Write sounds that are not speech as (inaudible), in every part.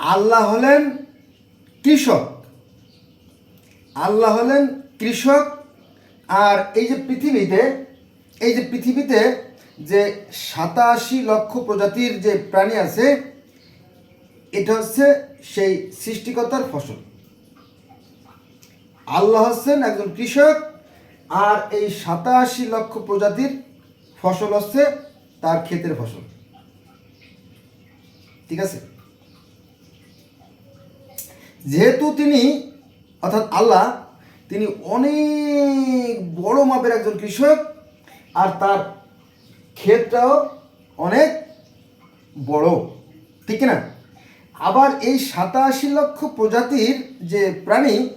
আল্লাহ হলেন কৃষক। আল্লাহ হলেন কৃষক। আর এই যে পৃথিবীতে, এই যে পৃথিবীতে যে সাতাশি লক্ষ প্রজাতির যে প্রাণী আছে, এটা হচ্ছে সেই সৃষ্টিকর্তার ফসল। আল্লাহ হচ্ছেন একজন কৃষক, আর এই সাতাশি লক্ষ প্রজাতির ফসল হচ্ছে তার ক্ষেতের ফসল। ঠিক আছে? যেহেতু তিনি, অর্থাৎ আল্লাহ, তিনি অনেক বড় মাপের একজন কৃষক, আর তার ক্ষেতটাও অনেক বড়। ঠিক না আবার এই সাতাশি লক্ষ প্রজাতির যে প্রাণী,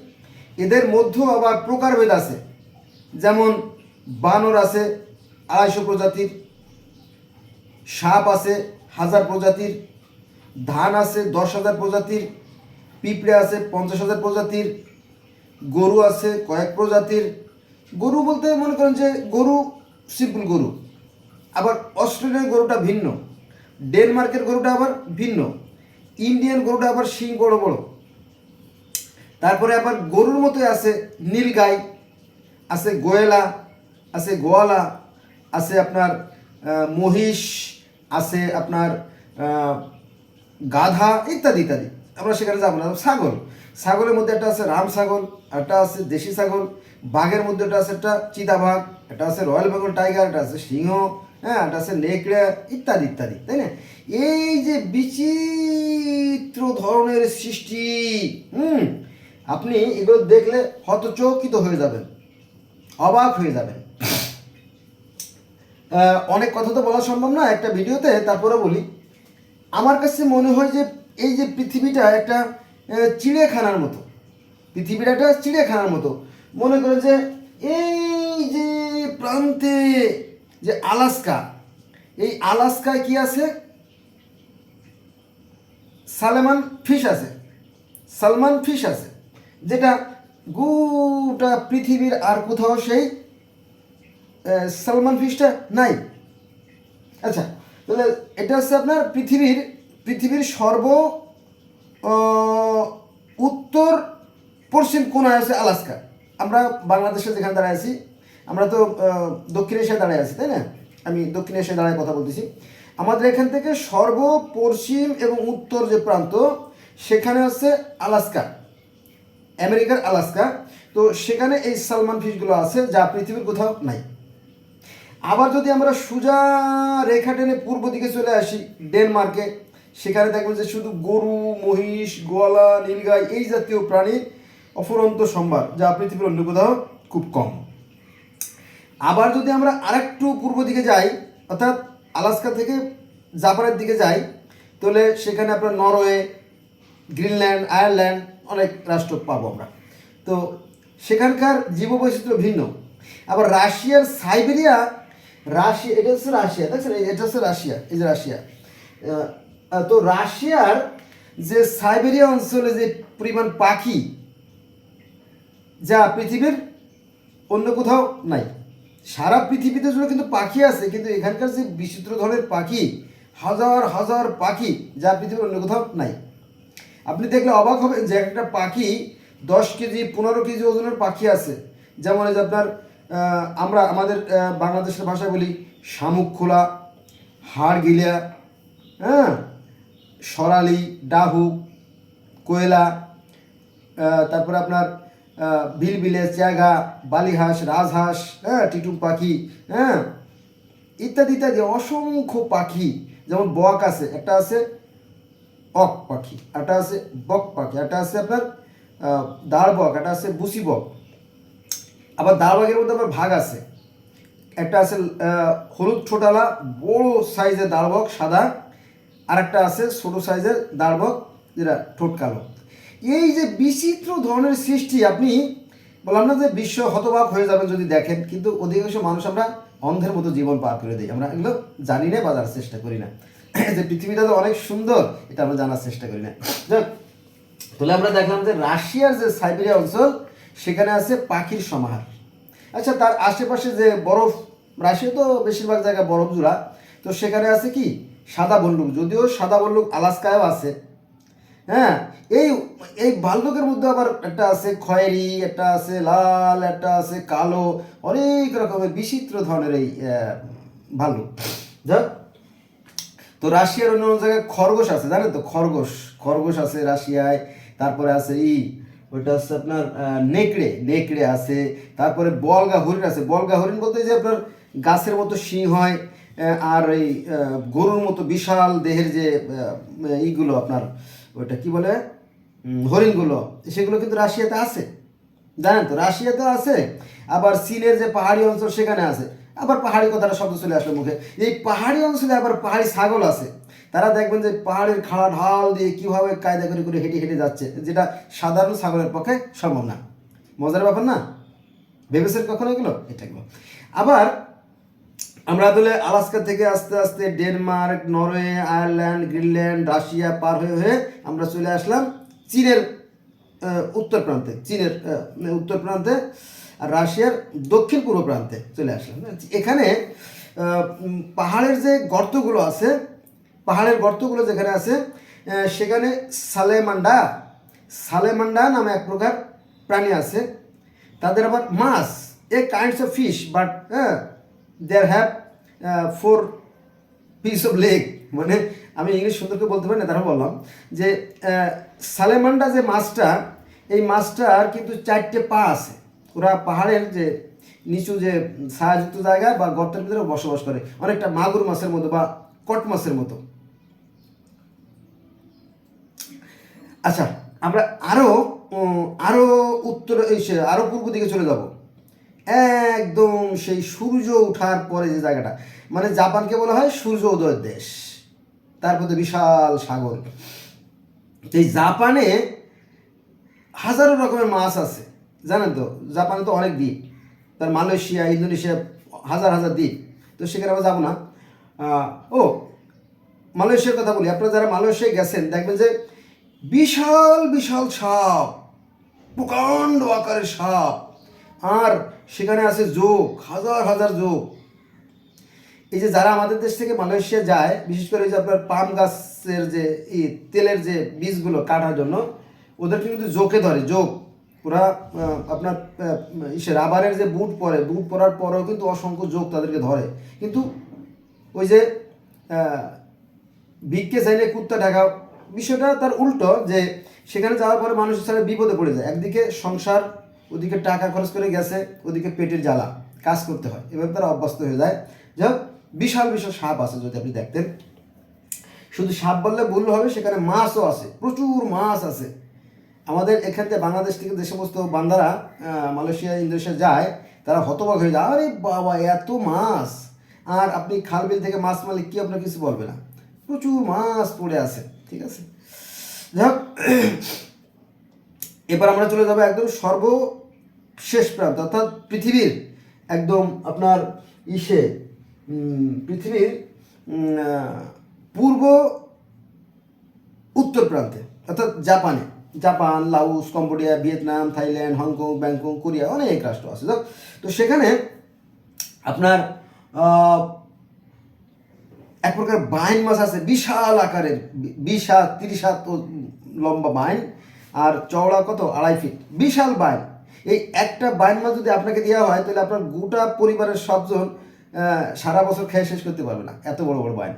এদের মধ্যেও আবার প্রকারভেদ আছে। যেমন বানর আছে, আড়াইশো প্রজাতির। সাপ আছে, হাজার প্রজাতির। ধান আছে, দশ হাজার প্রজাতির। পিঁপড়ে আছে, পঞ্চাশ হাজার প্রজাতির, গরু আছে, কয়েক প্রজাতির। গরু বলতে মনে করেন যে গরু সিম্পল গরু। আবার অস্ট্রেলিয়ার গরুটা ভিন্ন। ডেনমার্কের গরুটা আবার ভিন্ন। ইন্ডিয়ান গরুটা আবার শিং বড় বড়। তারপরে আবার গরুর মতো আছে নীলগাই আছে গোয়েলা, আছে গোয়ালা, আছে আপনার মহিষ, আছে আপনার গাধা, ইত্যাদি ইত্যাদি। আমরা সেখানে যাব না। ছাগল। ছাগলের মধ্যে একটা আছে রাম ছাগল একটা আছে দেশি ছাগল। বাঘের মধ্যে একটা আছে একটা চিতাবাঘ, একটা আছে রয়্যাল বেঙ্গল টাইগার, একটা আছে সিংহ হ্যাঁ একটা আছে নেকড়ে ইত্যাদি ইত্যাদি, তাই না? এই যে বিচিত্র ধরনের সৃষ্টি, হুম, আপনি এগুলো দেখলে হতচকিত হয়ে যাবেন, অবাক হয়ে যাবেন। অনেক কথা তো বলা সম্ভব না একটা ভিডিওতে, তারপরে বলি। আমার কাছে মনে হয় যে এই যে পৃথিবীটা একটা চিড়িয়াখানার মতো। পৃথিবীটা একটা চিড়িয়াখানার মতো। মনে করেন যে এই যে প্রান্তে যে আলাস্কা, এই আলাস্কায় কি আছে? সালেমান ফিশ আছে। সালমান ফিশ আছে, যেটা গোটা পৃথিবীর আর কোথাও সেই সালমান ফিশটা নাই। আচ্ছা তাহলে এটা হচ্ছে আপনার পৃথিবীর পৃথিবীর সর্ব উত্তর, পশ্চিম কোনায় আছে আলাস্কা। আমরা বাংলাদেশে যেখানে দাঁড়ায় আছি, আমরা তো দক্ষিণ এশিয়ায় দাঁড়ায় আছি, তাই না? আমি দক্ষিণ এশিয়ায় দাঁড়ায় কথা বলতেছি। আমাদের এখান থেকে সর্ব, পশ্চিম এবং উত্তর যে প্রান্ত, সেখানে হচ্ছে আলাস্কা। আমেরিকার আলাস্কা। তো সেখানে এই সালমান ফিশগুলো আছে, যা পৃথিবীর কোথাও নাই। আবার যদি আমরা সোজা রেখা টেনে পূর্ব দিকে চলে আসি, ডেনমার্কে সেখানে দেখবেন যে শুধু গরু, মহিষ, গোয়ালা, নীলগাই এই জাতীয় প্রাণীর অফুরন্ত সম্ভার, যা পৃথিবীর অন্য কোথাও খুব কম। আবার যদি আমরা আরেকটু পূর্ব দিকে যাই, অর্থাৎ আলাস্কা থেকে জাপানের দিকে যাই, তাহলে সেখানে আপনার নরওয়ে, গ্রিনল্যান্ড, আয়ারল্যান্ড অনেক রাষ্ট্র পাবো আমরা। তো সেখানকার জীববৈচিত্র্য ভিন্ন। আবার রাশিয়ার সাইবেরিয়া রাশিয়া এটা হচ্ছে রাশিয়া, দেখছেন? এটা হচ্ছে রাশিয়া, এই যে রাশিয়া। তো রাশিয়ার যে সাইবেরিয়া অঞ্চলে যে পরিমাণ পাখি, যা পৃথিবীর অন্য কোথাও নাই। সারা পৃথিবীতে জুড়ে কিন্তু পাখি আছে, কিন্তু এখানকার যে বিচিত্র ধরনের পাখি, হাজার হাজার পাখি, যা পৃথিবীর অন্য কোথাও নাই। আপনি দেখলে অবাক হবেন যে একটা পাখি দশ কেজি, পনেরো কেজি ওজনের পাখি আছে। যেমন এই যে আপনার আমরা আমাদের বাংলাদেশের ভাষা বলি শামুক খোলা, হাড় গিলিয়া হ্যাঁ? সরালি ডাহুক কোয়েলা তারপরে আপনার বিলবিলে চ্যাগা বালিহাঁস, রাজহাঁস হ্যাঁ টিটুম পাখি হ্যাঁ ইত্যাদি ইত্যাদি, অসংখ্য পাখি, যেমন বক আছে, একটা আছে অক পাখি একটা আছে বক পাখি একটা আছে আপনার দাঁড় বক একটা আছে বুসি বক। আবার দাঁড় বকের মধ্যে আবার ভাগ আছে, একটা আছে হলুদ ছোটালা, বড় সাইজের দাঁড়বক সাদা আর একটা আছে, ছোট সাইজের দাঁড়বক যেটা ঠোঁট কালো। এই যে বিচিত্র ধরনের সৃষ্টি, আপনি বললাম না যে বিশ্ব হতবাক হয়ে যাবেন যদি দেখেন, কিন্তু অধিকাংশ মানুষ আমরা অন্ধের মতো জীবন পার করে দিই। আমরা এগুলো জানি না বা জানার চেষ্টা করি না। যে পৃথিবীটা তো অনেক সুন্দর, এটা আমরা জানার চেষ্টা করি না। যাক, তাহলে আমরা দেখলাম যে রাশিয়ার যে সাইবেরিয়া অঞ্চল, সেখানে আছে পাখির সমাহার। আচ্ছা তার আশেপাশে যে বরফ, রাশিয়া তো বেশিরভাগ জায়গায় বরফ জোড়া, তো সেখানে আছে কি? সাদা ভল্লুক যদিও সাদা ভল্লুক আলাস্কায়ও আছে। হ্যাঁ এই এই ভাল্লুকের মধ্যে আবার একটা আছে খয়েরি, একটা আছে লাল, একটা আছে কালো, অনেক রকমের বিচিত্র ধরনের এই ভাল্লুক। যাক তো রাশিয়ার অন্য জায়গায় খরগোশ আছে, জানেন তো, খরগোশ খরগোশ আছে রাশিয়ায়, তারপরে আছে ই, ওইটা হচ্ছে আপনার নেকড়ে নেকড়ে আছে, তারপরে বলগা হরিণ আছে। বলগা হরিণ বলতে যে আপনার গাছের মতো শিং হয় আর এই গরুর মতো বিশাল দেহের যে ইগুলো আপনার, ওইটা কি বলে? হরিণগুলো, সেগুলো কিন্তু রাশিয়াতে আছে। জানেন তো, রাশিয়াতে আছে, আবার চীনের যে পাহাড়ি অঞ্চল সেখানে আছে। আবার পাহাড়ি কথাটা শব্দ চলে আসলো মুখে। এই পাহাড়ি অঞ্চলে আবার পাহাড়ি ছাগল আছে। তারা দেখবেন যে পাহাড়ের খাড়া ঢাল দিয়ে কীভাবে কায়দা করে করে হেঁটে হেঁটে যাচ্ছে। যেটা সাধারণ ছাগলের পক্ষে সম্ভব না। মজার ব্যাপার না? ভেবেছেন কখনো এগুলো? এটা আবার আমরা তাহলে আলাস্কা থেকে আস্তে আস্তে Denmark, Norway, Ireland, Greenland, Russia পার হয়ে হয়ে আমরা চলে আসলাম চীনের উত্তর প্রান্তে, চীনের উত্তর প্রান্তে আর রাশিয়ার দক্ষিণ পূর্ব প্রান্তে চলে আসলাম। এখানে পাহাড়ের যে গর্তগুলো আছে, পাহাড়ের গর্তগুলো যেখানে আছে সেখানে সালেমান্ডা সালেমান্ডা নামে এক প্রকার প্রাণী আছে। তাদের আবার মাছ, a kinds of fish but হ্যাঁ there have four piece of leg মানে আমি ইংলিশ সুন্দর করে বলতে পারি না তারা বললাম যে সালেমান্ডা যে মাছটা এই মাছটার কিন্তু চারটে পা আছে। ওরা পাহাড়ের যে নিচু যে ছায়াযুক্ত জায়গায় বা গর্তের ভিতরে বসবাস করে। অনেকটা মাগুর মাছের মতো বা কট মাছের মতো। আচ্ছা আমরা আরও উম, আরও উত্তর এই সে- আরও পূর্ব দিকে চলে যাব। একদম সেই সূর্য ওঠার পরে যে জায়গাটা মানে জাপানকে বলা হয় সূর্য উদয়ের দেশ। তারপর তো বিশাল সাগর। এই জাপানে হাজারো রকমের মাছ আছে, জানেন তো? জাপানে তো অনেক দ্বীপ। তার মালয়েশিয়া, ইন্দোনেশিয়া হাজার হাজার দ্বীপ। তো সেখানে আমরা যাব না। ও, মালয়েশিয়ার কথা বলি। আপনারা যারা মালয়েশিয়ায় গেছেন, দেখবেন যে বিশাল বিশাল সাপ, প্রকাণ্ড আকারের সাপ। আর সেখানে আছে যোগ, হাজার হাজার যোগ। এই যে যারা আমাদের দেশ থেকে মালয়েশিয়া যায়, বিশেষ করে এই যে আপনার পাম গাছের যে ই, তেলের যে বীজগুলো কাটার জন্য, ওদেরকে কিন্তু জোকে ধরে, যোগ। ওরা আপনার ইসে রাবারের যে বুট পরে, বুট পরার পরেও কিন্তু অসংখ্য যোগ তাদেরকে ধরে। কিন্তু ওই যে ভিক্ষে চাইলে কুত্তা ঢাকা বিষয়টা তার উল্টো যে সেখানে যাওয়ার পরে মানুষ ছাড়া বিপদে পড়ে যায়। একদিকে সংসার ওদিকে টাকা খরচ করে গেছে, ওদিকে পেটের জ্বালা, কাজ করতে হয়। এভাবে তারা অভ্যস্ত হয়ে যায়। যাই বিশাল বিশাল সাপ আছে যদি আপনি দেখতেন। শুধু সাপ বললে ভুল হবে, সেখানে মাছও আছে, প্রচুর মাছ আছে। আমাদের এখান থেকে বাংলাদেশ থেকে যে সমস্ত বান্দারা মালয়েশিয়া, ইন্দোনেশিয়া যায়, তারা হতবাক হয়ে যায়, আরে বাবা, এত মাছ! আর আপনি খাল বিল থেকে মাছ মালিক কি আপনার কিছু বলবে না? প্রচুর মাছ পড়ে আছে, ঠিক আছে? যাই হোক, (clears throat) এবার আমরা চলে যাব একদম সর্বশেষ প্রান্ত, অর্থাৎ পৃথিবীর একদম আপনার ইসে পৃথিবীর পূর্ব উত্তর প্রান্তে, অর্থাৎ জাপানে। Japan Laos Cambodia, Vietnam, Thailand, Hong Kong, Bangkok, Korea, অনেক রাষ্ট্র আছে। তো- তো সেখানে আপনার এক প্রকার বাইন মাছ আছে, বিশাল আকারের বিশ হাত, তিরিশ হাত লম্বা বাইন, আর চওড়া কত? আড়াই ফিট। বিশাল বাইন। এই একটা বাইন মাছ যদি আপনাকে দেওয়া হয়, তাহলে আপনার গোটা পরিবারের সবজন সারা বছর খেয়ে শেষ করতে পারবে না, এত বড় বড় বাইন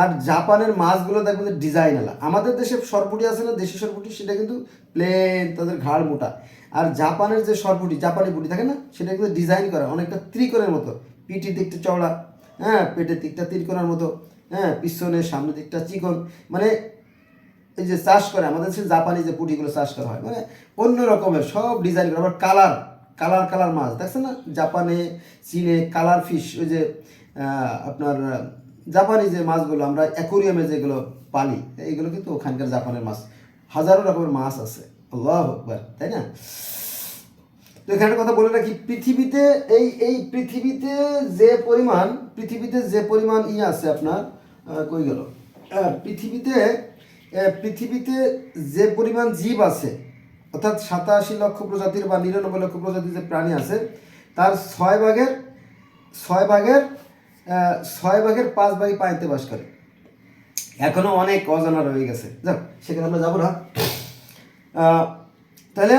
আর জাপানের মাছগুলো দেখবেন যে ডিজাইন আলা আমাদের দেশে সরপুটি আছে না, দেশি সরপুটি, সেটা কিন্তু প্লেন তাদের ঘাড় মোটা। আর জাপানের যে সরপুটি, জাপানি পুটি থাকে না, সেটা কিন্তু ডিজাইন করা, অনেকটা ত্রিকোণের মতো। পিঠি দিকটা চওড়া হ্যাঁ পেটের দিকটা ত্রিকোণের মতো হ্যাঁ পিছনের সামনের দিকটা চিকন। মানে এই যে চাষ করে, আমাদের দেশে জাপানি যে পুঁটিগুলো চাষ করা হয় মানে অন্য রকমের সব ডিজাইন করা, আবার কালার কালার কালার মাছ, দেখছেন না? জাপানে, চীনে কালার ফিশ, ওই যে আপনার জাপানি যে মাছগুলো, আমরা অ্যাকোরিয়ামে যেগুলো পালি, এইগুলো কিন্তু ওখানকার জাপানের মাছ। হাজারো রকমের মাছ আছে। আল্লাহ আকবার, তাই না? তো এখানে কথা বলে রাখি, পৃথিবীতে এই এই পৃথিবীতে যে পরিমাণ, পৃথিবীতে যে পরিমাণ ই আছে আপনার কই গেল? পৃথিবীতে পৃথিবীতে যে পরিমাণ জীব আছে, অর্থাৎ সাতাশি লক্ষ প্রজাতির বা নিরানব্বই লক্ষ প্রজাতির যে প্রাণী আছে, তার ছয় ভাগের ছয় ভাগের ছয় ভাগের পাঁচ ভাগই পানিতে বাস করে। এখনও অনেক অজানা রয়ে গেছে। যাক সেখানে আমরা যাব না। তাহলে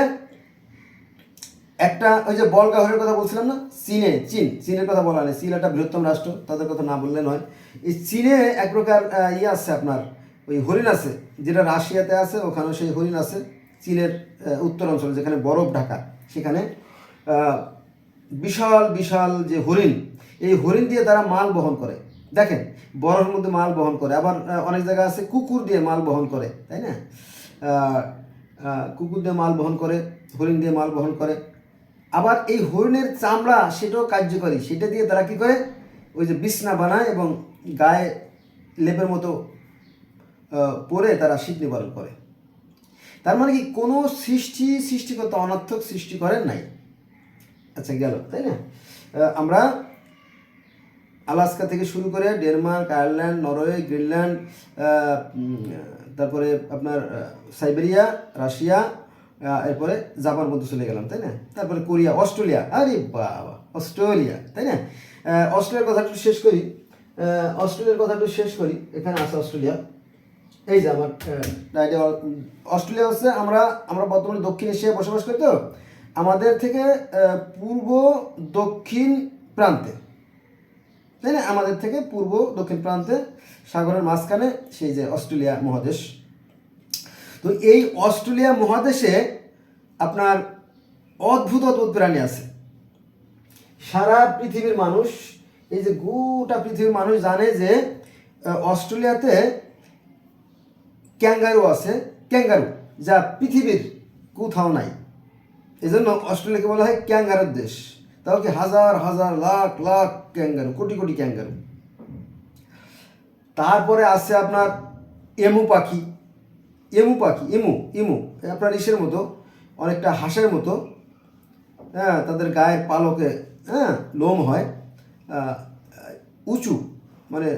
একটা ওই যে বল গাহরের কথা বলছিলাম না? চীনে, চীন, চীনের কথা বলা নেই। চীন একটা বৃহত্তম রাষ্ট্র, তাদের কথা না বললে নয়। এই চীনে এক প্রকার ইয়ে আছে আপনার ওই হরিণ আছে, যেটা রাশিয়াতে আছে, ওখানেও সেই হরিণ আছে, চীনের উত্তর অঞ্চলে, যেখানে বরফ ঢাকা, সেখানে বিশাল বিশাল যে হরিণ, এই হরিণ দিয়ে তারা মাল বহন করে। দেখেন, বরফের মধ্যে মাল বহন করে, আবার অনেক জায়গা আছে কুকুর দিয়ে মাল বহন করে, তাই না? কুকুর দিয়ে মাল বহন করে, হরিণ দিয়ে মাল বহন করে। আবার এই হরিণের চামড়া, সেটাও কার্যকরী, সেটা দিয়ে তারা কি করে? ওই যে বিছনা বানায় এবং গায়ে লেপের মতো পরে তারা শীত নিবারণ করে। তার মানে কি কোনো সৃষ্টি, সৃষ্টিকর্তা অনর্থক সৃষ্টি করেন নাই? আচ্ছা গেল, তাই না? আমরা আলাস্কা থেকে শুরু করে ডেনমার্ক, আয়ারল্যান্ড, নরওয়ে, গ্রিনল্যান্ড তারপরে আপনার সাইবেরিয়া, রাশিয়া এরপরে জাপান মধ্যে চলে গেলাম, তাই না? তারপরে কোরিয়া, অস্ট্রেলিয়া, আরে বাবা, অস্ট্রেলিয়া, তাই না? অস্ট্রেলিয়ার কথা একটু শেষ করি। অস্ট্রেলিয়ার কথা একটু শেষ করি। এখানে আছে অস্ট্রেলিয়া। এই যে আমার idea, অস্ট্রেলিয়া হচ্ছে আমরা আমরা বর্তমানে দক্ষিণ এশিয়ায় বসবাস করি তো। আমাদের থেকে পূর্ব দক্ষিণ প্রান্তে তাই না? আমাদের থেকে পূর্ব দক্ষিণ প্রান্তে সাগরের মাঝখানে সেই যে অস্ট্রেলিয়া মহাদেশ। তো এই অস্ট্রেলিয়া মহাদেশে আপনার অদ্ভুত অদ্ভুত প্রাণী আছে। সারা পৃথিবীর মানুষ এই যে গোটা পৃথিবীর মানুষ জানে যে অস্ট্রেলিয়াতে ক্যাঙ্গারু আছে, ক্যাঙ্গারু, যা পৃথিবীর কোথাও নাই। এজন্য অস্ট্রেলিয়াকে বলা হয় ক্যাঙ্গারুর দেশ। তাও কি হাজার হাজার, লাখ লাখ ক্যাঙ্গারু, কোটি কোটি ক্যাঙ্গারু। তারপরে আছে আপনার এমু পাখি। এমু পাখি, এমু ইমু আপনার ইসের মতো, অনেকটা হাঁসের মতো। হ্যাঁ তাদের গায়ের পালকে হ্যাঁ লোম হয়। উঁচু মানে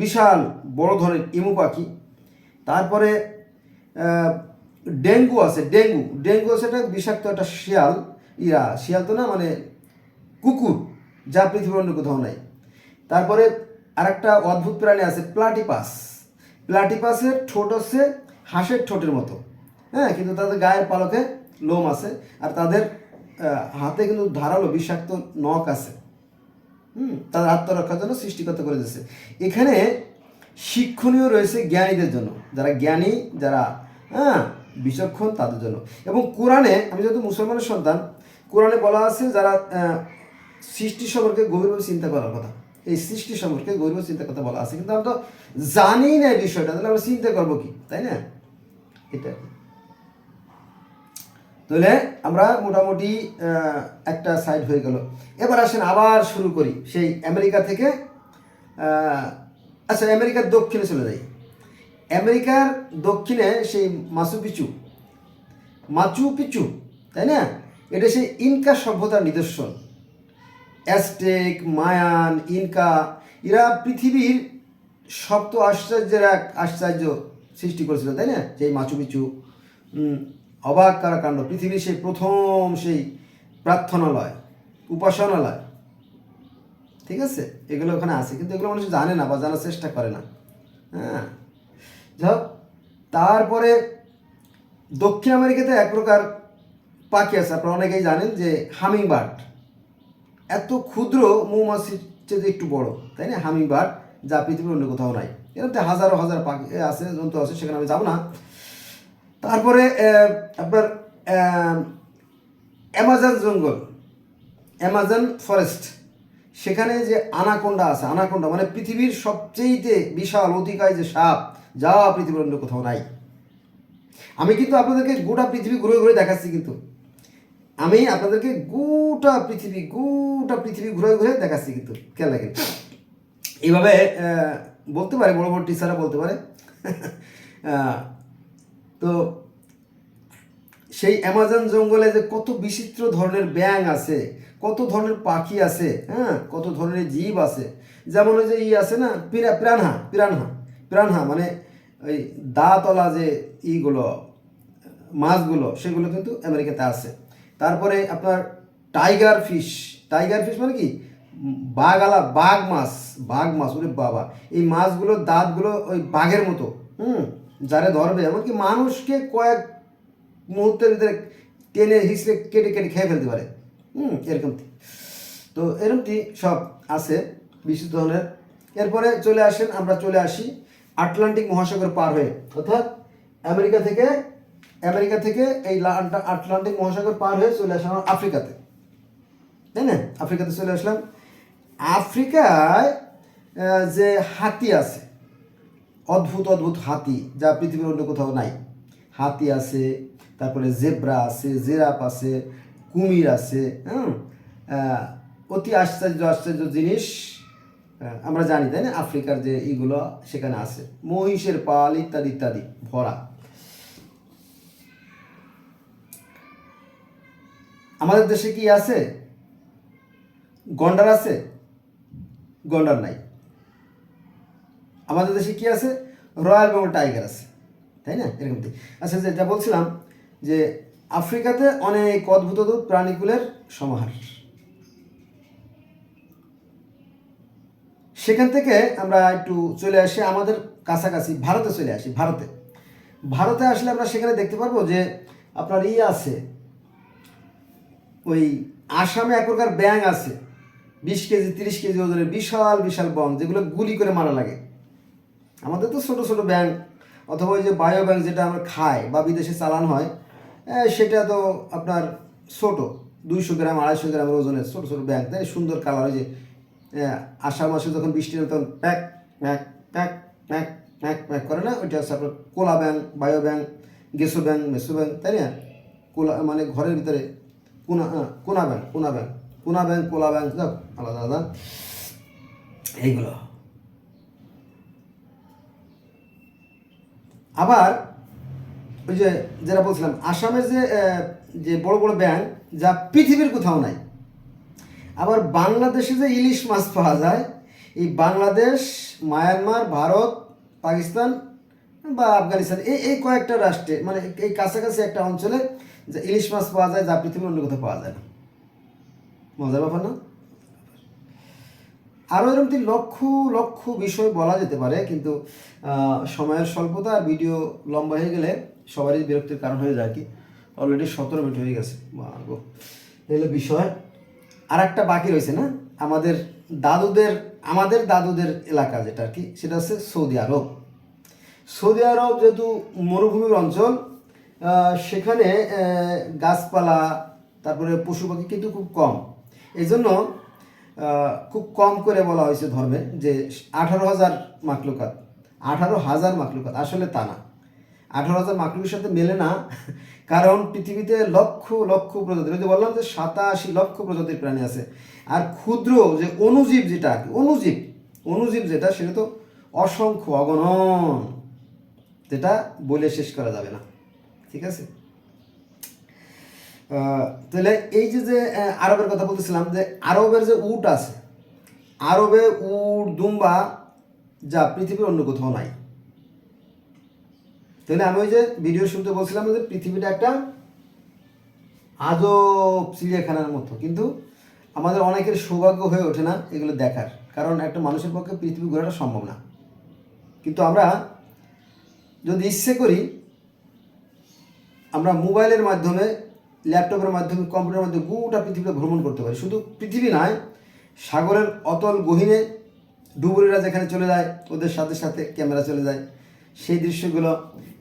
বিশাল বড় ধরনের ইমু পাখি। তারপরে ডেঙ্গু আছে, ডেঙ্গু। ডেঙ্গু আছে একটা বিষাক্ত একটা শিয়াল, ইয়া, শিয়াল তো না মানে কুকুর, যা পৃথিবীর অন্য কোথাও নাই। তারপরে আরেকটা অদ্ভুত প্রাণী আছে, প্লাটিপাস। প্লাটিপাসের ঠোঁট হচ্ছে হাঁসের ঠোঁটের মতো। হ্যাঁ কিন্তু তাদের গায়ের পালকে লোম আছে, আর তাদের হাতে কিন্তু ধারালো বিষাক্ত নখ আছে। হুম তাদের আত্মরক্ষার জন্য সৃষ্টিকর্তা করে দিয়েছে। এখানে শিক্ষণীয় রয়েছে জ্ঞানীদের জন্য। যারা জ্ঞানী, যারা হ্যাঁ বিচক্ষণ, তাদের জন্য। এবং কোরআনে, আমি যেহেতু মুসলমানের সন্তান, কোরআনে বলা আছে যারা সৃষ্টি সম্পর্কে গভীরভাবে চিন্তা করার কথা। এই সৃষ্টি সম্পর্কে গভীরভাবে চিন্তা কথা বলা আছে। কিন্তু আমরা তো জানি না এই বিষয়টা, তাহলে আমরা চিন্তা করব কি? তাই না? এটা। তাহলে আমরা মোটামুটি একটা সাইড হয়ে গেল। এবার আসেন আবার শুরু করি, সেই আমেরিকা থেকে আচ্ছা আমেরিকার দক্ষিণে চলে যাই। আমেরিকার দক্ষিণে সেই মাচু পিচু। মাচু পিচু, তাই না? এটা সেই ইনকা সভ্যতার নিদর্শন। অ্যাস্টেক মায়ান, ইনকা, এরা পৃথিবীর সপ্ত আশ্চর্যের এক আশ্চর্য সৃষ্টি করেছিল, তাই না? সেই মাচু পিচু। অবাক কারা কাণ্ড, পৃথিবীর সেই প্রথম সেই প্রার্থনালয়, উপাসনালয়। ঠিক আছে? এগুলো ওখানে আছে, কিন্তু এগুলো মানুষ জানে না বা জানার চেষ্টা করে না। হ্যাঁ? যাই তারপরে দক্ষিণ আমেরিকাতে এক প্রকার পাখি আছে, আপনারা অনেকেই জানেন যে হামিং বার্ড এত ক্ষুদ্র মৌমাছির চেয়ে একটু বড়, তাই না? হামিং বার্ড যা পৃথিবীর অন্য কোথাও নাই। এরকম হাজারো হাজার পাখি আছে, জন্তু আছে, সেখানে আমি যাব না। তারপরে আপনার অ্যামাজন জঙ্গল, অ্যামাজন ফরেস্ট, সেখানে যে আনাকোন্ডা আছে, আনাকোন্ডা মানে পৃথিবীর সবচেয়েতে বিশাল, অতিকায় যে সাপ, যা পৃথিবীর অন্য কোথাও নাই। আমি কিন্তু আপনাদেরকে গোটা পৃথিবী ঘুরে ঘুরে দেখাচ্ছি কিন্তু। আমি আপনাদেরকে গোটা পৃথিবী গোটা পৃথিবী ঘুরে ঘুরে দেখাচ্ছি কিন্তু, খেয়াল রাখেন। এইভাবে বলতে পারে, বড় বড় টিচাররা বলতে পারে। (laughs) তো সেই অ্যামাজন জঙ্গলে যে কত বিচিত্র ধরনের ব্যাং আছে, কত ধরনের পাখি আছে হ্যাঁ কত ধরনের জীব আছে, যেমন ওই যে ই আছে না, পিরা প্রাণহা প্রাণহা পিরানহা মানে ওই দাঁতলা যে ইগুলো, মাছগুলো, সেগুলো কিন্তু আমেরিকাতে আছে। তারপরে আপনার টাইগার ফিশ টাইগার ফিশ মানে কি? বাঘালা, বাঘ মাছ বাঘ মাছ, ওরে বাবা, এই মাছগুলোর দাঁতগুলো ওই বাঘের মতো, হুম যারে ধরবে, এমনকি মানুষকে কয়েক মুহূর্তের ভিতরে টেনে হিসড়ে কেটে কেটে খেয়ে ফেলতে পারে। হুম, এরকম। তো এরকমটি সব আছে বিশেষ ধরনের। এরপরে চলে আসেন, আমরা চলে আসি আটলান্টিক মহাসাগর পার হয়ে। অর্থাৎ আমেরিকা থেকে আমেরিকা থেকে এই আটলান্টিক মহাসাগর পার হয়ে চলে আসলাম আফ্রিকাতে। তাই না? আফ্রিকাতে চলে আসলাম। আফ্রিকায় যে হাতি আছে অদ্ভুত অদ্ভুত হাতি, যা পৃথিবীর অন্য কোথাও নাই। হাতি আছে, তারপরে জেব্রা আছে জেরাপ আছে, কুমির আছে হ্যাঁ অতি আশ্চর্য আশ্চর্য জিনিস আমরা জানি, তাই না? আফ্রিকার যে ইগুলো সেখানে আছে। মহিষের পাল ইত্যাদি ইত্যাদি, ভরা। আমাদের দেশে কি আছে? গন্ডার আছে? গন্ডার নাই। আমাদের দেশে কি আছে? রয়্যাল বেঙ্গল টাইগার আছে। তাই না? এরকম। আচ্ছা যেটা বলছিলাম যে আফ্রিকাতে অনেক অদ্ভুত অদ্ভুত প্রাণীকুলের সমাহার। সেখান থেকে আমরা একটু চলে আসি, আমাদের কাছাকাছি ভারতে চলে আসি, ভারতে। ভারতে আসলে আমরা সেখানে দেখতে পারব যে আপনার ই আছে, ওই আসামে এক প্রকার ব্যাং আছে, বিশ কেজি, তিরিশ কেজি ওজনের বিশাল বিশাল বন যেগুলো গুলি করে মারা লাগে। আমাদের তো ছোটো ছোটো ব্যাং অথবা ওই যে বায়ো ব্যাং যেটা আমরা খাই বা বিদেশে চালান হয় সেটা তো আপনার ছোট, দুইশো গ্রাম, আড়াইশো গ্রামের ওজনের ছোটো ছোটো ব্যাং তাই সুন্দর কালার ওই যে আষাঢ় মাসে যখন বৃষ্টি হয় তখন প্যাক প্যাক প্যাক প্যাক প্যাক প্যাক করে না? ওইটা হচ্ছে আপনার কোলা ব্যাং বায়ো ব্যাং গেসো ব্যাং মেসো ব্যাং তাই না? কোলা মানে ঘরের ভিতরে কোনা কোনা ব্যাং কোনা ব্যাং কোনা ব্যাং কোলা ব্যাং যাক আলাদা আলাদা। এইগুলো। আবার ওই যে, যেটা বলছিলাম, আসামের যে যে বড় বড় ব্যাংক যা পৃথিবীর কোথাও নাই। আবার বাংলাদেশে যে ইলিশ মাছ পাওয়া যায়, এই বাংলাদেশ, মায়ানমার, ভারত, পাকিস্তান বা আফগানিস্তান, এই এই কয়েকটা রাষ্ট্রে মানে এই কাছাকাছি একটা অঞ্চলে যে ইলিশ মাছ পাওয়া যায়, যা পৃথিবীর অন্য কোথাও পাওয়া যায় না। মজার ব্যাপার না? আরও এরকম লক্ষ লক্ষ বিষয় বলা যেতে পারে, কিন্তু সময়ের স্বল্পতা আর ভিডিও লম্বা হয়ে গেলে সবারই বিরক্তির কারণ হয়ে যায় কি। অলরেডি সতেরো মিনিট হয়ে গেছে। এই বিষয়। আর একটা বাকি রয়েছে না? আমাদের দাদুদের আমাদের দাদুদের এলাকা যেটা আর কি, সেটা হচ্ছে সৌদি আরব। সৌদি আরব যেহেতু মরুভূমির অঞ্চল সেখানে গাছপালা, তারপরে পশু পাখি কিন্তু খুব কম। এই জন্য খুব কম করে বলা হয়েছে ধর্মে যে আঠারো হাজার মাকলুকাত আঠারো হাজার মাকলুকাত আসলে তা না। আঠারো হাজার মাকলুকের সাথে মেলে না, (laughs) কারণ পৃথিবীতে লক্ষ লক্ষ প্রজাতির যে বললাম যে সাতাশি লক্ষ প্রজাতির প্রাণী আছে। আর ক্ষুদ্র যে অণুজীব যেটা অণুজীব অণুজীব যেটা, সেটা তো অসংখ্য, অগণন, যেটা বলে শেষ করা যাবে না। ঠিক আছে? তাহলে এই যে যে আরবের কথা বলতেছিলাম যে আরবের যে উট আছে, আরবে উট, দুম্বা যা পৃথিবীর অন্য কোথাও নাই। তাহলে আমি ওই যে ভিডিও শুনতে বলছিলাম যে পৃথিবীটা একটা আজব চিড়িয়াখানার মতো। কিন্তু আমাদের অনেকের সৌভাগ্য হয়ে ওঠে না এগুলো দেখার, কারণ একটা মানুষের পক্ষে পৃথিবী ঘোরাটা সম্ভব না। কিন্তু আমরা যদি ইচ্ছে করি, আমরা মোবাইলের মাধ্যমে ল্যাপটপের মাধ্যমে, কম্পিউটারের মাধ্যমে গোটা পৃথিবীটা ভ্রমণ করতে পারি। শুধু পৃথিবী নয়, সাগরের অতল গহীনে ডুবুরিরা যেখানে চলে যায়, ওদের সাথে সাথে ক্যামেরা চলে যায়। সেই দৃশ্যগুলো,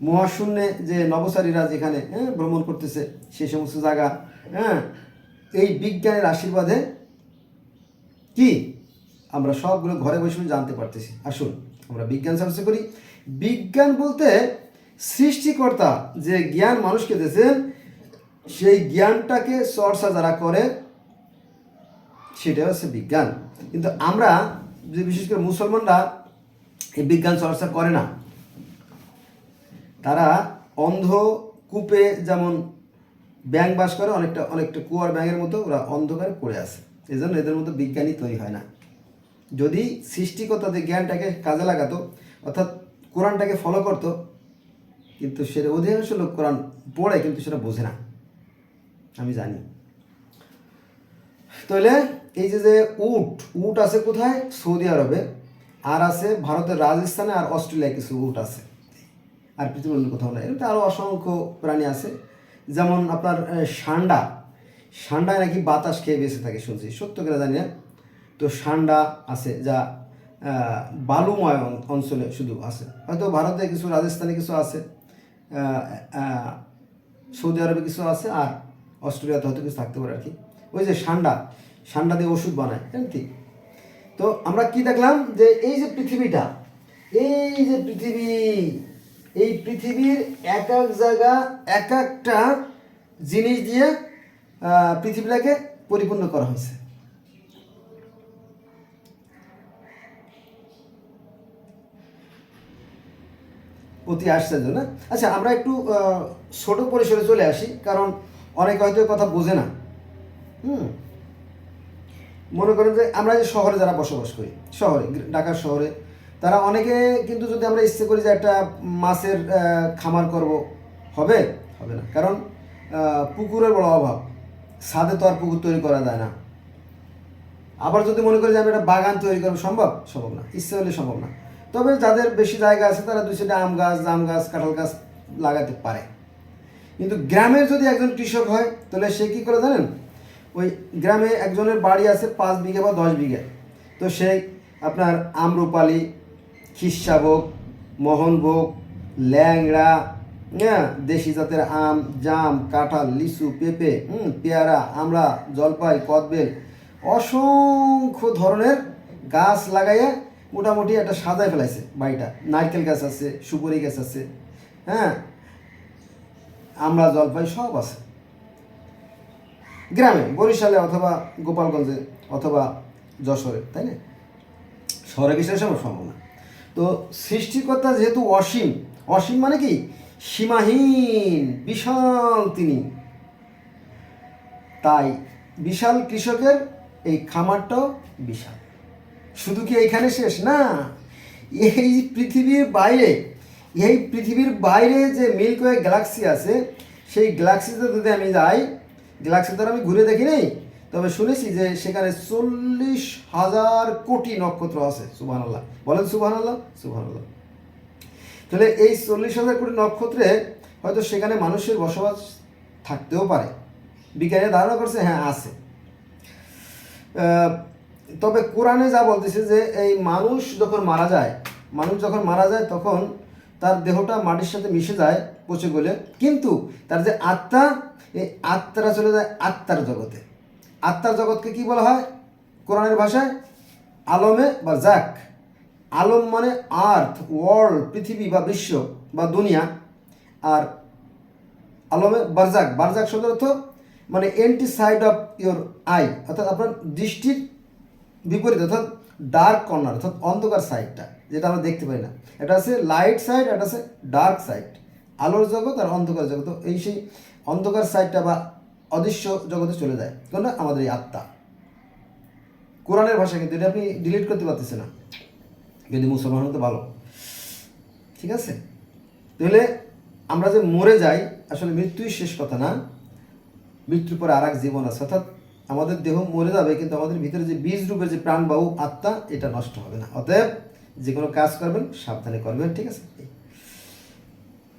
মহাশূন্যে যে নবচারীরা যেখানে হ্যাঁ ভ্রমণ করতেছে, সেই সমস্ত জায়গা হ্যাঁ এই বিজ্ঞানের আশীর্বাদে কি? আমরা সবগুলো ঘরে বসে বসে জানতে পারতেছি। আসুন, আমরা বিজ্ঞান চর্চা করি। বিজ্ঞান বলতে সৃষ্টিকর্তা যে জ্ঞান মানুষকে দিয়েছেন সেই জ্ঞানটাকে চর্চা যারা করে সেটা হচ্ছে বিজ্ঞান। কিন্তু আমরা যে বিশেষ করে মুসলমানরা এই বিজ্ঞান চর্চা করে না। তারা অন্ধ কূপে যেমন ব্যাং বাস করে, অনেকটা অনেকটা কুয়ার ব্যাঙের মতো ওরা অন্ধকারে পড়ে আছে। এই জন্য এদের মতো বিজ্ঞানী তৈরি হয় না। যদি সৃষ্টিকর্তা যে জ্ঞানটাকে কাজে লাগাতো, অর্থাৎ কোরআনটাকে ফলো করতো, কিন্তু সেটা অধিকাংশ লোক কোরআন পড়ে, কিন্তু সেটা বোঝে না। আমি জানি। তাহলে এই যে যে উট উট আছে কোথায়? সৌদি আরবে। আর আছে ভারতের রাজস্থানে আর অস্ট্রেলিয়ায় কিছু উট আছে। আর পৃথিবীর অন্য কোথাও নাই। এটা আরও অসংখ্য প্রাণী আছে। যেমন আপনার ষান্ডা ষান্ডায় নাকি বাতাস খেয়ে বেঁচে থাকে, শুনছি। সত্য কিনা জানি না। তো ষান্ডা আছে যা বালুময় অঞ্চলে শুধু আছে। হয়তো ভারতে কিছু, রাজস্থানে কিছু আছে সৌদি আরবে কিছু আছে, আর অস্ট্রেলিয়াতে হয়তো কিছু থাকতে পারে আর কি। ওই যে ষান্ডা ষান্ডা দিয়ে ওষুধ বানায় জানেন কি? তো আমরা কি দেখলাম যে এই যে পৃথিবীটা, এই যে পৃথিবী, এই পৃথিবীর এক এক জায়গা, এক একটা জিনিস দিয়ে পৃথিবীটাকে পরিপূর্ণ করা হয়েছে। অতি আশ্চর্য, না? আচ্ছা আমরা একটু ছোট পরিসরে চলে আসি, কারণ অনেকে হয়তো কথা বোঝে না। হুম। মনে করেন যে আমরা যে শহরে যারা বসবাস করি শহরে ঢাকার শহরে তারা অনেকে কিন্তু যদি আমরা ইচ্ছে করি যে একটা মাছের খামার করব হবে? হবে না। কারণ পুকুরের বড় অভাব। ছাদে তো আর পুকুর তৈরি করা যায় না। আবার যদি মনে করি যে আমি একটা বাগান তৈরি করব সম্ভব? সম্ভব না। ইচ্ছে হলে সম্ভব না। তবে যাদের বেশি জায়গা আছে তারা দুই সাইডে আম গাছ জাম গাছ কাঁঠাল গাছ লাগাতে পারে। কিন্তু গ্রামের যদি একজন কৃষক হয়, তাহলে সে কী করে জানেন? ওই গ্রামে একজনের বাড়ি আছে পাঁচ বিঘে বা দশ বিঘে। তো সে আপনার আম্রপালি খিসাভোগ মোহনভোগ, ল্যাংড়া হ্যাঁ দেশি জাতের আম, জাম, কাঁঠাল, লিচু, পেঁপে, হুম, পেয়ারা, আমড়া, জলপাই, কদবেল, অসংখ্য ধরনের গাছ লাগাইয়ে মোটামুটি একটা সাজায় ফেলাইছে বাড়িটা। নারকেল গাছ আছে, সুপারি গাছ আছে হ্যাঁ আমরা জলপাই সব আছে। গ্রামে, বরিশালে অথবা গোপালগঞ্জে অথবা যশোরে, তাই না? শহরে সব সম্ভব না। তো সৃষ্টিকর্তা যেহেতু অসীম অসীম মানে কি? সীমাহীন, বিশাল তিনি। তাই বিশাল কৃষকের এই খামারটাও বিশাল। শুধু কি এইখানে শেষ? না, এই পৃথিবীর বাইরে এই পৃথিবীর বাইরে যে মিল্কওয়ে গ্যালাক্সি আছে, সেই গ্যালাক্সিতে যদি আমি যাই, গ্যালাক্সি আর আমি ঘুরে দেখি নেই, তবে শুনেছি যে সেখানে চল্লিশ হাজার কোটি নক্ষত্র আছে সুবহান আল্লাহ বলেন সুবহান আল্লাহ সুবহান আল্লাহ তাহলে এই চল্লিশ হাজার কোটি নক্ষত্রে হয়তো সেখানে মানুষের বসবাস থাকতেও পারে। বিজ্ঞানীরা ধারণা করছে হ্যাঁ আছে। তবে কোরআনে যা বলতেছে যে এই মানুষ যখন মারা যায়, মানুষ যখন মারা যায় তখন তার দেহটা মাটির সাথে মিশে যায় পচে গলে, কিন্তু তার যে আত্মা, এই আত্মারা চলে যায় আত্মার জগতে। আত্মার জগৎকে কি বলা হয়? কোরআনের ভাষায় আলমে বা জাক। আলম মানে আর্থ, ওয়ার্ল্ড, পৃথিবী বা বিশ্ব বা দুনিয়া। আর আলমে বারজাক বারজাক শব্দের অর্থ মানে anti side of your eye অর্থাৎ আপনার দৃষ্টির বিপরীত, অর্থাৎ ডার্ক কর্নার অর্থাৎ অন্ধকার সাইডটা যেটা আমরা দেখতে পাই না। এটা আছে লাইট সাইড এটা আছে ডার্ক সাইড আলোর জগৎ আর অন্ধকার জগৎ। এই সেই অন্ধকার সাইডটা বা অদৃশ্য জগতে চলে যায়। কোনটা আমাদের এই আত্মা। কোরআনের ভাষা কিন্তু এটা আপনি ডিলিট করতে পারতেছেন না। কিন্তু মুসলমান হতে ভালো। ঠিক আছে? তাহলে আমরা যে মরে যাই, আসলে মৃত্যুই শেষ কথা না। মৃত্যুর পরে আর এক জীবন আছে। অর্থাৎ আমাদের দেহ মরে যাবে, কিন্তু আমাদের ভিতরে যে বীজ রূপের যে প্রাণবাহু আত্মা, এটা নষ্ট হবে না। অতএব যে কোনো কাজ করবেন, সাবধানে করবেন, ঠিক আছে?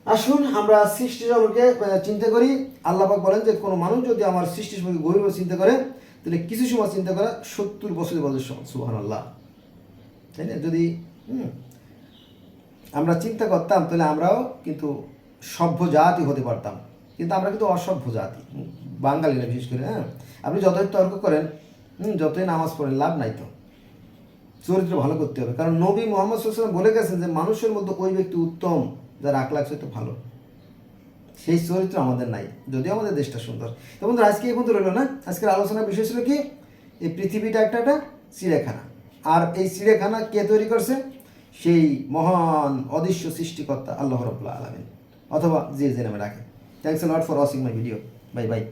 আসুন, আমরা সৃষ্টি সম্পর্কে চিন্তা করি। আল্লাপাক বলেন যে, কোনো মানুষ যদি আমার সৃষ্টি সম্পর্কে গভীরভাবে চিন্তা করে, তাহলে কিছু সময় চিন্তা করা সত্তর বছর সমান সুহান আল্লাহ তাই না? যদি আমরা চিন্তা করতাম, তাহলে আমরাও কিন্তু সভ্য জাতি হতে পারতাম। কিন্তু আমরা কিন্তু অসভ্য জাতি বাঙালিরা বিশেষ করে হ্যাঁ? আপনি যতই তর্ক করেন যতই নামাজ পড়েন, লাভ নাই তো। চরিত্র ভালো করতে হবে। কারণ নবী মোহাম্মদ সাল্লাম বলে গেছেন যে, মানুষের মধ্যে ওই ব্যক্তি উত্তম, যার আখলাখ তো ভালো। সেই চরিত্র আমাদের নাই, যদিও আমাদের দেশটা সুন্দর। তো বন্ধুরা, আজকে এই পর্যন্ত রইল না। আজকের আলোচনা বিষয় ছিল কি? এই পৃথিবীটা একটা একটা চিড়িয়াখানা। আর এই চিড়িয়াখানা কে তৈরি করছে? সেই মহান, অদৃশ্য সৃষ্টিকর্তা আল্লাহ রবুল্লাহ আলমিন। অথবা যে যে নামে রাখে thanks lot for watching my video bye bye